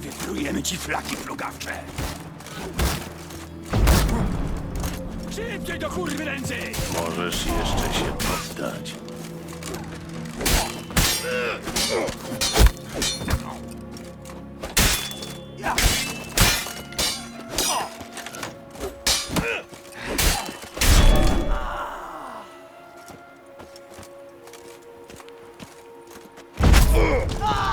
Wyplujemy ci flaki plugawcze. Szybciej do kurwy ręce! Możesz jeszcze się poddać. Ugh.